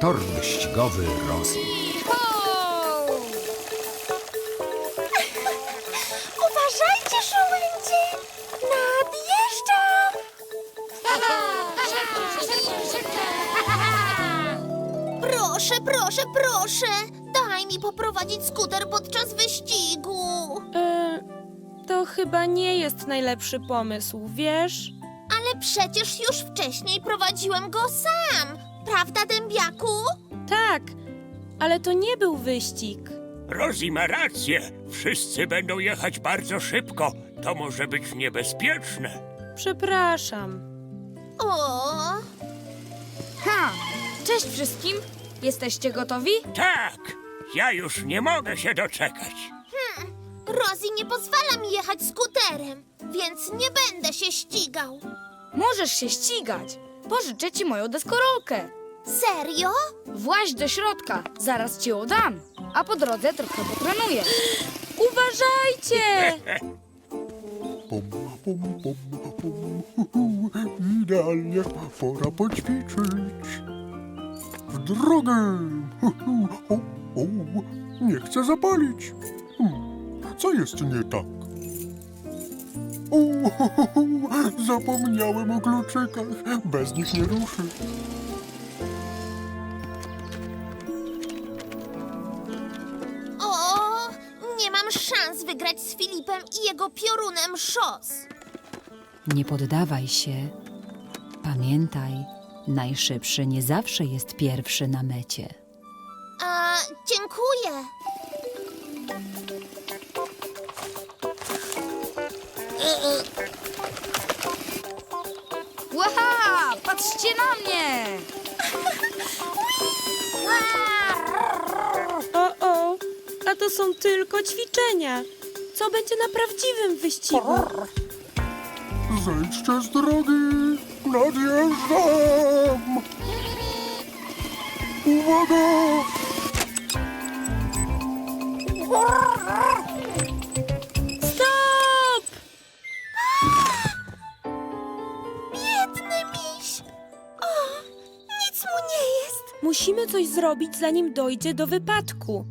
Tor wyścigowy Rosji. Uważajcie! Proszę, proszę, proszę! Daj mi poprowadzić skuter podczas wyścigu! E, to chyba nie jest najlepszy pomysł, wiesz? Przecież już wcześniej prowadziłem go sam! Prawda, dębiaku? Tak, ale to nie był wyścig. Rosie ma rację. Wszyscy będą jechać bardzo szybko. To może być niebezpieczne. Przepraszam. O, Ha! Cześć wszystkim! Jesteście gotowi? Tak, ja już nie mogę się doczekać. Rosie nie pozwala mi jechać skuterem, więc nie będę się ścigał. Możesz się ścigać! Pożyczę ci moją deskorolkę. Serio? Właź do środka, zaraz ci ją dam. A po drodze trochę potrenuję. Uważajcie! Pum, pum, pum. Idealnie, pora poćwiczyć. W drogę! O, o, nie chcę zapalić. Hmm, co jest nie tak? Hu. zapomniałem o kluczykach. Bez nich nie ruszy. O, nie mam szans wygrać z Filipem i jego piorunem szos. Nie poddawaj się. Pamiętaj, najszybszy nie zawsze jest pierwszy na mecie. A, dziękuję. Łaha! Patrzcie na mnie! O, o, a to są tylko ćwiczenia. Co będzie na prawdziwym wyścigu? Zejdźcie z drogi! Nadjeżdżam! Uwaga! Musimy coś zrobić, zanim dojdzie do wypadku.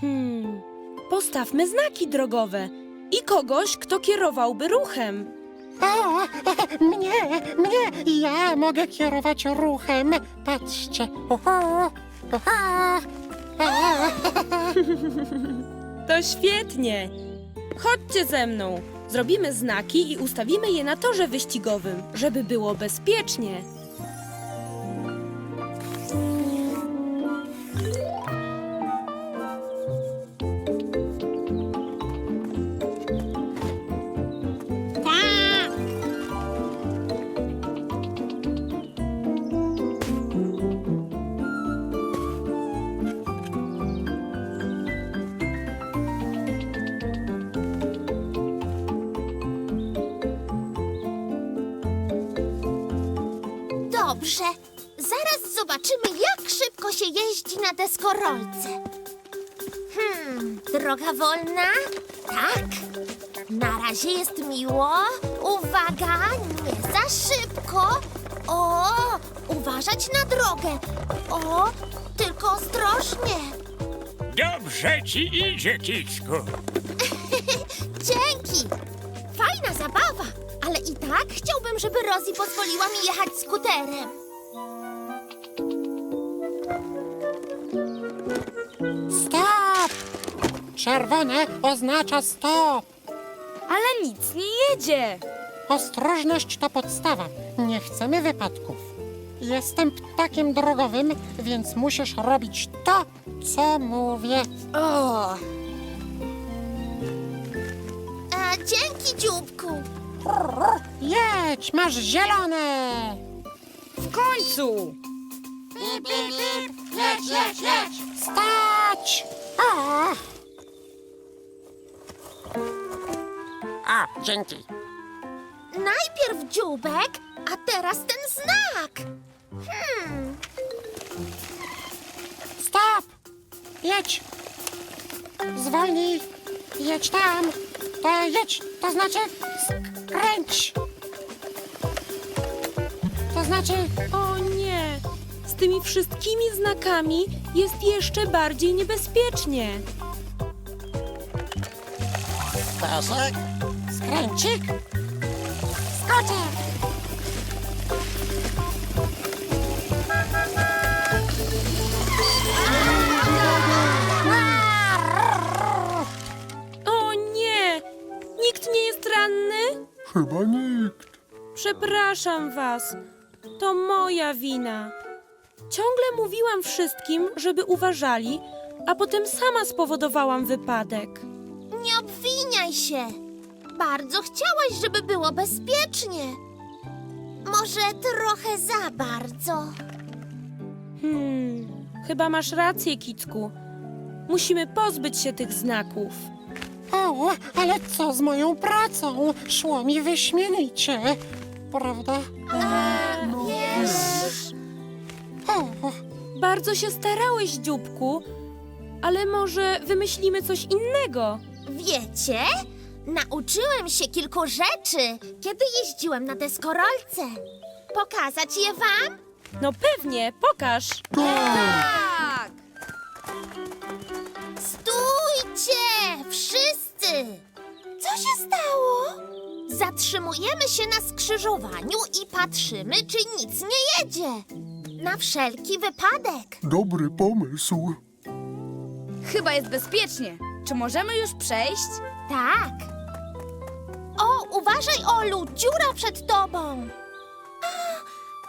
Hmm, postawmy znaki drogowe i kogoś, kto kierowałby ruchem. O, mnie, mnie, ja mogę kierować ruchem. Patrzcie. Oho, oho. To świetnie! Chodźcie ze mną. Zrobimy znaki i ustawimy je na torze wyścigowym, żeby było bezpiecznie. Dobrze, zaraz zobaczymy, jak szybko się jeździ na deskorolce. Hmm, droga wolna? Tak. Na razie jest miło. Uwaga, nie za szybko. O, uważać na drogę. O, tylko ostrożnie. Dobrze ci idzie, Kicku. tak chciałbym, żeby Rosie pozwoliła mi jechać skuterem. Stop! Czerwone oznacza stop. Ale nic nie jedzie! Ostrożność to podstawa. Nie chcemy wypadków. Jestem ptakiem drogowym, więc musisz robić to, co mówię. O, A, dzięki, dzióbku. Jedź, masz zielone. w końcu! Bip, bip, bip. Jedź, jedź, jedź. Stać! O! A, dzięki. Najpierw dzióbek, a teraz ten znak. Hmm, Stop! Jedź! Zwolnij! Jedź tam! To jedź, to znaczy skręć. To znaczy, O nie! Z tymi wszystkimi znakami jest jeszcze bardziej niebezpiecznie. pasek, skręcik. skoczę. Przepraszam was. To moja wina. Ciągle mówiłam wszystkim, żeby uważali, a potem sama spowodowałam wypadek. Nie obwiniaj się. Bardzo chciałaś, żeby było bezpiecznie. Może trochę za bardzo. Hmm, chyba masz rację, Kicku. Musimy pozbyć się tych znaków. O, ale co z moją pracą? Szło mi wyśmienicie, prawda? O, Bardzo się starałeś, dzióbku, ale może wymyślimy coś innego. Wiecie, nauczyłem się kilku rzeczy, kiedy jeździłem na deskorolce. Pokazać je wam? No pewnie, pokaż. Tak! Stójcie! Wszyscy! Co się stało? Zatrzymujemy się na skrzyżowaniu i patrzymy, czy nic nie jedzie. Na wszelki wypadek. Dobry pomysł. Chyba jest bezpiecznie. Czy możemy już przejść? Tak. O, uważaj, Olu, dziura przed tobą. A,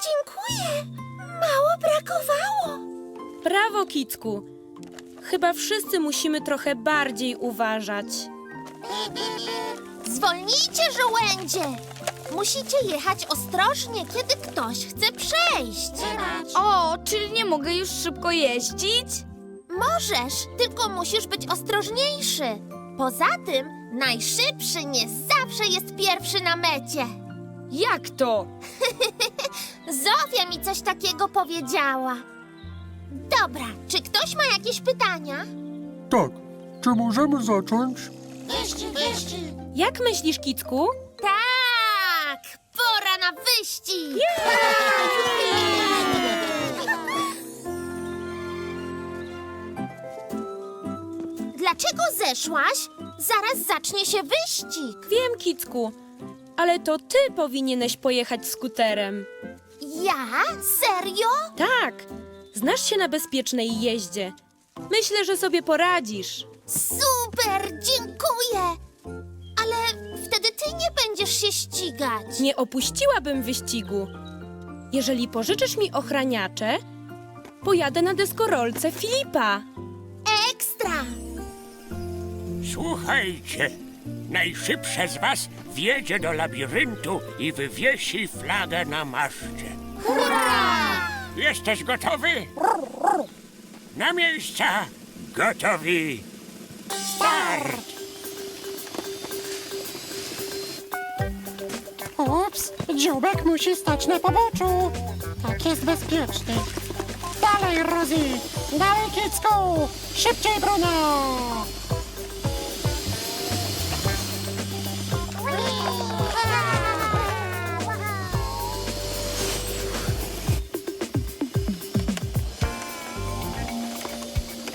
dziękuję. Mało brakowało. Brawo, Kicku. Chyba wszyscy musimy trochę bardziej uważać. Zwolnijcie, żołędzie. Musicie jechać ostrożnie, kiedy ktoś chce przejść. O, czyli nie mogę już szybko jeździć? Możesz, tylko musisz być ostrożniejszy. Poza tym, najszybszy nie zawsze jest pierwszy na mecie. Jak to? Zofia mi coś takiego powiedziała. Dobra, czy ktoś ma jakieś pytania? Tak, czy możemy zacząć? Jak myślisz, Kicku? Tak! Pora na wyścig! Dlaczego zeszłaś? Zaraz zacznie się wyścig. Wiem, Kicku, ale to ty powinieneś pojechać skuterem. Ja? Serio? Tak, znasz się na bezpiecznej jeździe. Myślę, że sobie poradzisz. Super, dziękuję! Ale wtedy ty nie będziesz się ścigać. Nie opuściłabym wyścigu. Jeżeli pożyczysz mi ochraniacze, pojadę na deskorolce Filipa. Ekstra! Słuchajcie, najszybsze z was wjedzie do labiryntu i wywiesi flagę na maszcie. Hurra! Jesteś gotowy? Na miejsca! Gotowi! Start! Ups, dzióbek musi stać na poboczu. Tak jest bezpieczny. Dalej, Rosie, dalej, Kicku, szybciej, Bruno.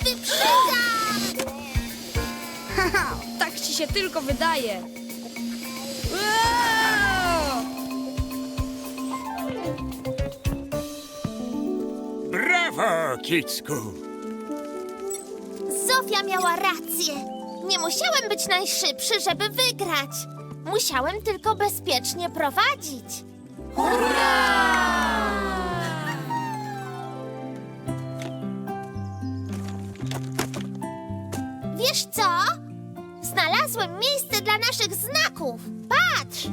Wyprzedzam! Haha, tak ci się tylko wydaje. Kicku! Zofia miała rację. Nie musiałem być najszybszy, żeby wygrać. Musiałem tylko bezpiecznie prowadzić. Wiesz co? Znalazłem miejsce dla naszych znaków. Patrz!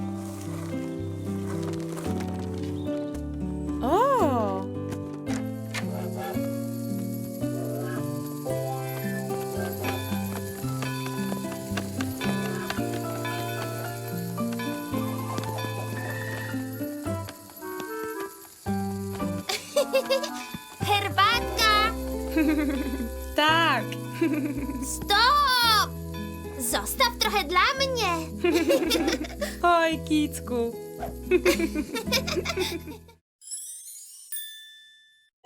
Stop! Zostaw trochę dla mnie. Oj, Kicku.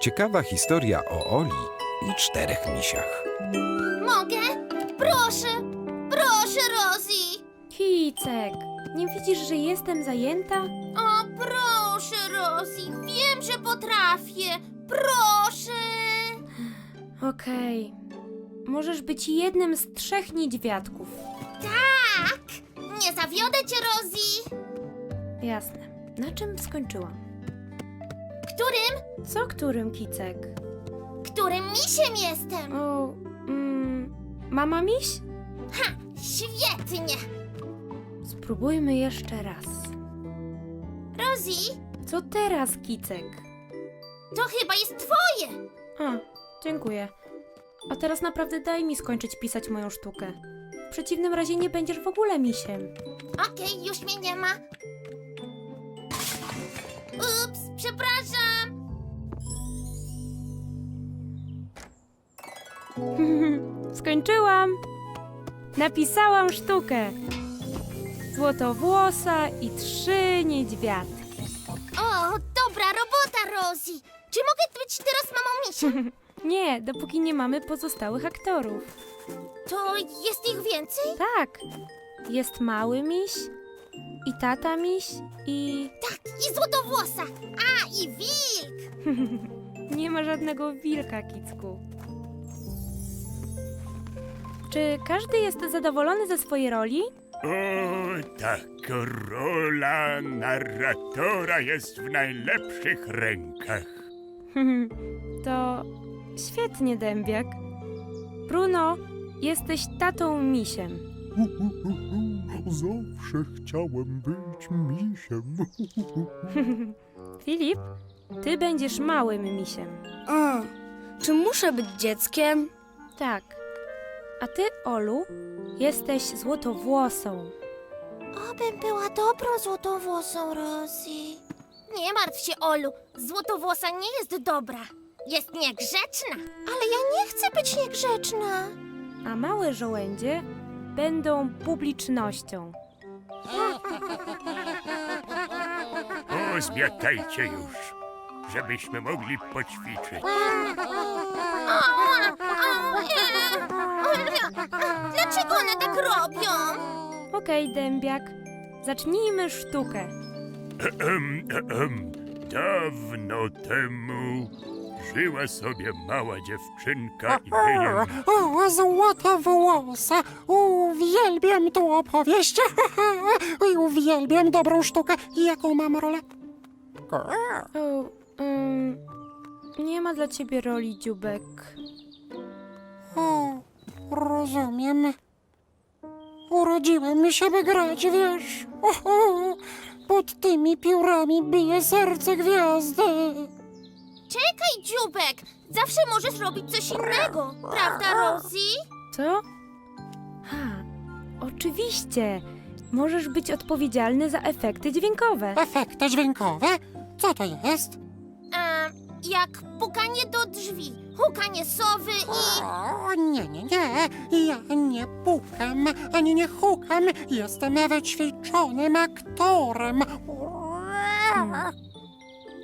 Ciekawa historia o Oli i czterech misiach. Mogę? Proszę, proszę, Rosie. Kicek, nie widzisz, że jestem zajęta? O, proszę, Rosie. Wiem, że potrafię. Proszę. Okej. Możesz być jednym z trzech niedźwiadków. Tak. Nie zawiodę cię, Rosie. Jasne. Na czym skończyłam? Którym? Co którym, Kicek? Którym misiem jestem? O, mm, mama miś? Ha, świetnie. Spróbujmy jeszcze raz. Rosie, Co teraz, Kicek? to chyba jest twoje. A, dziękuję. A teraz naprawdę daj mi skończyć pisać moją sztukę. W przeciwnym razie nie będziesz w ogóle misiem. Okej, już mnie nie ma. Ups, przepraszam. Skończyłam! Napisałam sztukę. Złotowłosa i trzy niedźwiadki. O, dobra robota, Rosie. Czy mogę być teraz mamą misia? Nie, dopóki nie mamy pozostałych aktorów. To jest ich więcej? Tak, jest mały miś i tata miś i Tak, i złotowłosa. A, i wilk. nie ma żadnego wilka, Kicku. Czy każdy jest zadowolony ze swojej roli? O, tak, rola narratora jest w najlepszych rękach. to świetnie, dębiak. Bruno, jesteś tatą misiem. Zawsze chciałem być misiem. Filip, ty będziesz małym misiem. A, czy muszę być dzieckiem? Tak. A ty, Olu, jesteś złotowłosą. Obym była dobrą złotowłosą, Rosie. Nie martw się, Olu. Złotowłosa nie jest dobra. Jest niegrzeczna. Ale ja nie chcę być niegrzeczna. A małe żołędzie będą publicznością. O, zmiatajcie już, żebyśmy mogli poćwiczyć. Dlaczego one tak robią? Okej, dębiak, zacznijmy sztukę. Ehem, ehem. Dawno temu żyła sobie mała dziewczynka imieniem... O, złota włosa! Uwielbiam tą opowieść! I uwielbiam dobrą sztukę. Jaką mam rolę? O, ym, nie ma dla ciebie roli, dziubek. O, rozumiem. Urodziłem się, by grać, wiesz. Oho, pod tymi piórami bije serce gwiazdy. Czekaj, dziubek. Zawsze możesz robić coś innego. Prawda, Rosie? Co? Ha, oczywiście. Możesz być odpowiedzialny za efekty dźwiękowe. Efekty dźwiękowe? Co to jest? A, jak pukanie do drzwi, hukanie sowy i... O, nie, nie, nie. Ja nie pukam, ani nie hukam. Jestem wyćwiczonym aktorem.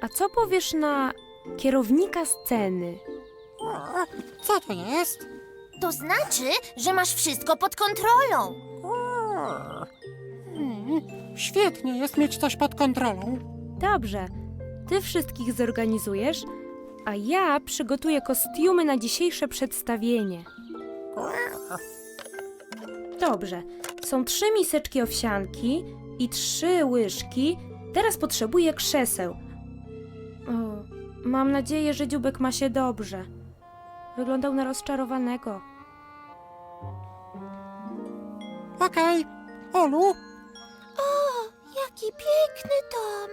A co powiesz na kierownika sceny? Co to jest? To znaczy, że masz wszystko pod kontrolą. Hmm, świetnie jest mieć coś pod kontrolą. Dobrze, ty wszystkich zorganizujesz, a ja przygotuję kostiumy na dzisiejsze przedstawienie. Dobrze, są trzy miseczki owsianki i trzy łyżki. Teraz potrzebuję krzeseł. Mam nadzieję, że dziubek ma się dobrze. Wyglądał na rozczarowanego. Okej, Olu, O, jaki piękny dom.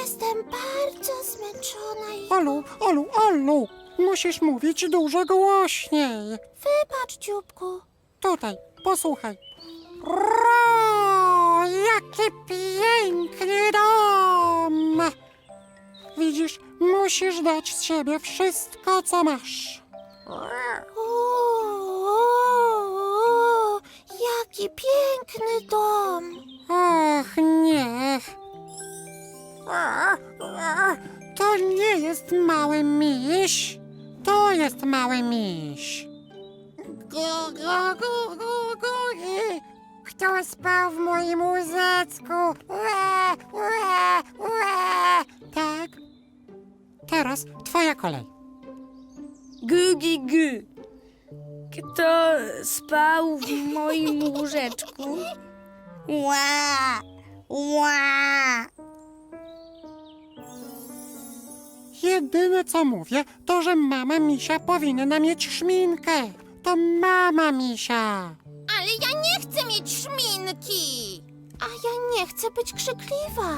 Jestem bardzo zmęczona i... Olu, Olu, Olu. Musisz mówić dużo głośniej. Wybacz, dzióbku. Tutaj, posłuchaj. Ro, jaki piękny dom! Widzisz, musisz dać z siebie wszystko, co masz. O, jaki piękny dom. Och, nie. To nie jest mały miś. To jest mały miś. Gu, gu, gu. I Kto spał w moim łóżeczku? Ue, ue, ue. Tak. Teraz twoja kolej. Gugi gu. Kto spał w moim łóżeczku? Ła, ła. Jedyne co mówię, to że mama misia powinna mieć szminkę. To mama misia. Ale ja nie chcę mieć szminki! A ja nie chcę być krzykliwa.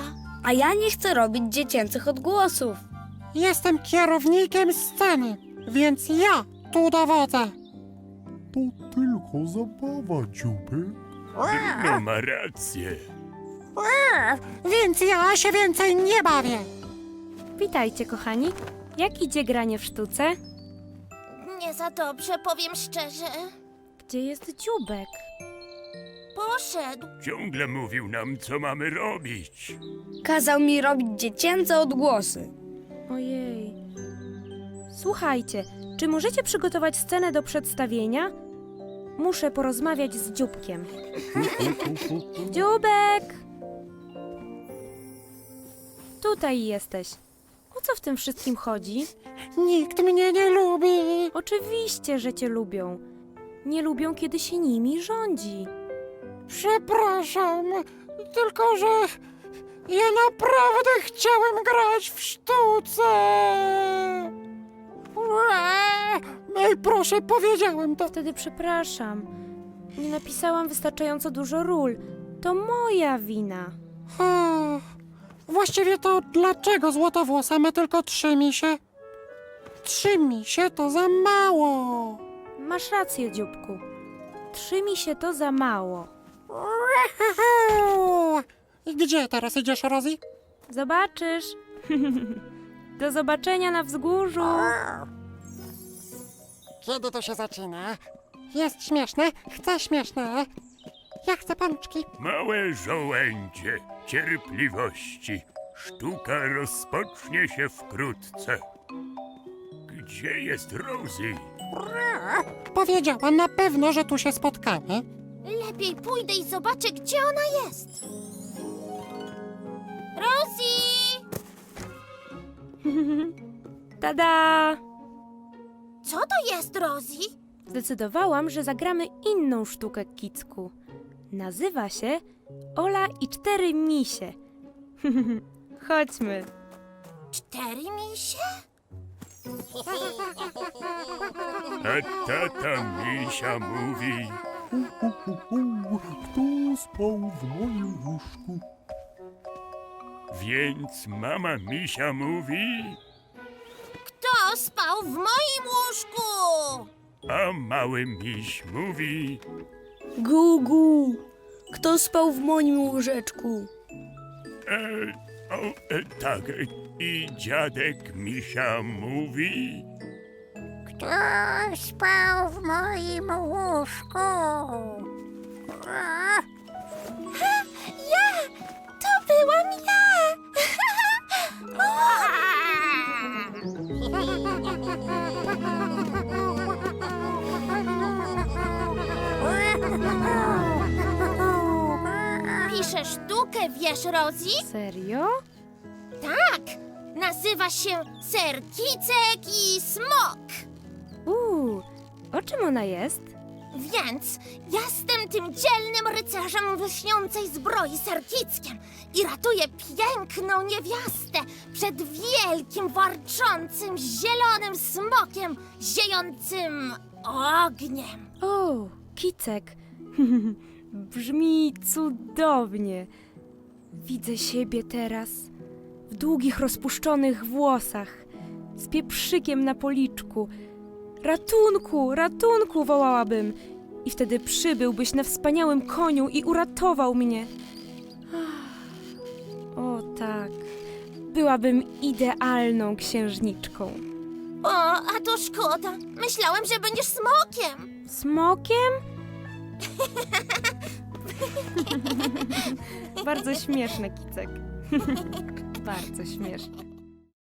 A ja nie chcę robić dziecięcych odgłosów. Jestem kierownikiem sceny, więc ja tu dowodzę. To tylko zabawa, dziubek. No ma rację. Więc ja się więcej nie bawię. Witajcie, kochani. Jak idzie granie w sztuce? Nie za dobrze, powiem szczerze. Gdzie jest dziubek? Poszedł. Ciągle mówił nam, co mamy robić. Kazał mi robić dziecięce odgłosy. Ojej. Słuchajcie, czy możecie przygotować scenę do przedstawienia? Muszę porozmawiać z dzióbkiem. Dziubek! Tutaj jesteś. O co w tym wszystkim chodzi? Nikt mnie nie lubi. Oczywiście, że cię lubią. Nie lubią, kiedy się nimi rządzi. Przepraszam, tylko że ja naprawdę chciałem grać w sztuce. Ej, proszę, powiedziałem to. Wtedy przepraszam. Nie napisałam wystarczająco dużo ról. To moja wina. O, właściwie to dlaczego złotowłosa ma tylko trzy misie? Trzy misie to za mało. Masz rację, dzióbku. Trzy mi się to za mało. I Gdzie teraz idziesz, Rosie? Zobaczysz. Do zobaczenia na wzgórzu. Kiedy to się zaczyna? Jest śmieszne? Chcę śmieszne. Ja chcę pączki. Małe żołędzie cierpliwości. Sztuka rozpocznie się wkrótce. Gdzie jest Rosie? Powiedziała na pewno, że tu się spotkamy. Lepiej pójdę i zobaczę, gdzie ona jest. Tada! Co to jest, Rosie? Zdecydowałam, że zagramy inną sztukę kicku. Nazywa się Ola i cztery misie. Chodźmy. Cztery misie? Tata misia mówi... Hu, hu, hu, Kto spał w moim łóżku? Więc mama misia mówi... Kto spał w moim łóżku? A mały miś mówi... Gugu. Kto spał w moim łóżeczku? E, o, e, tak, e, i dziadek misia mówi... Kto spał w moim łóżku? Ja! To byłam ja! Piszę sztukę, wiesz, Rosie? Serio? Tak! Nazywa się Ser Kicek i Smok. Uuu, o czym ona jest? Więc jestem tym dzielnym rycerzem w lśniącej zbroi serkickiem i ratuję piękną niewiastę przed wielkim, warczącym, zielonym smokiem ziejącym ogniem. O, kicek. Brzmi cudownie. Widzę siebie teraz w długich, rozpuszczonych włosach, z pieprzykiem na policzku. Ratunku, ratunku, wołałabym. I wtedy przybyłbyś na wspaniałym koniu i uratował mnie. O tak, byłabym idealną księżniczką. O, a to szkoda. Myślałem, że będziesz smokiem. Smokiem? Bardzo śmieszne, Kicek. Bardzo śmieszne.